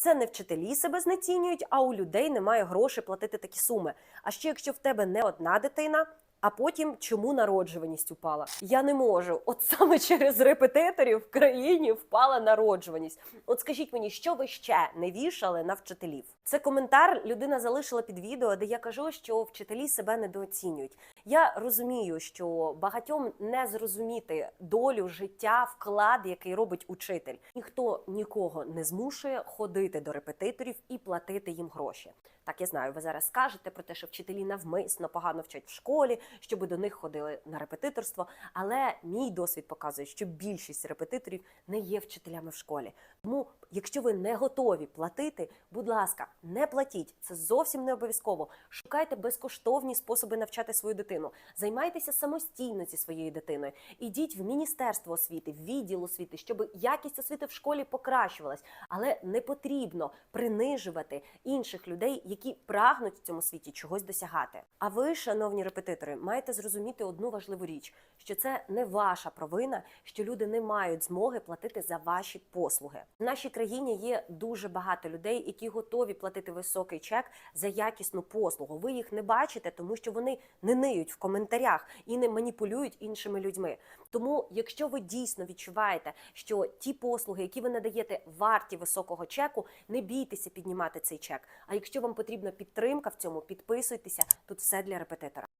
Це не вчителі себе знецінюють, а у людей немає грошей платити такі суми. А ще якщо в тебе не одна дитина. А потім чому народжуваність упала? Я не можу. От саме через репетиторів в країні впала народжуваність. От скажіть мені, що ви ще не вішали на вчителів? Це коментар людина залишила під відео, де я кажу, що вчителі себе недооцінюють. Я розумію, що багатьом не зрозуміти долю життя, вклад, який робить учитель. Ніхто нікого не змушує ходити до репетиторів і платити їм гроші. Так, я знаю, ви зараз скажете про те, що вчителі навмисно погано вчать в школі, щоб до них ходили на репетиторство. Але мій досвід показує, що більшість репетиторів не є вчителями в школі. Тому, якщо ви не готові платити, будь ласка, не платіть. Це зовсім не обов'язково. Шукайте безкоштовні способи навчати свою дитину. Займайтеся самостійно зі своєю дитиною. Ідіть в міністерство освіти, в відділ освіти, щоб якість освіти в школі покращувалась. Але не потрібно принижувати інших людей, які прагнуть в цьому світі чогось досягати. А ви, шановні репетитори, маєте зрозуміти одну важливу річ: що це не ваша провина, що люди не мають змоги платити за ваші послуги. В нашій країні є дуже багато людей, які готові платити високий чек за якісну послугу. Ви їх не бачите, тому що вони не ниють в коментарях і не маніпулюють іншими людьми. Тому, якщо ви дійсно відчуваєте, що ті послуги, які ви надаєте, варті високого чеку, не бійтеся піднімати цей чек. А якщо вам потрібна підтримка в цьому, підписуйтеся. Тут все для репетитора.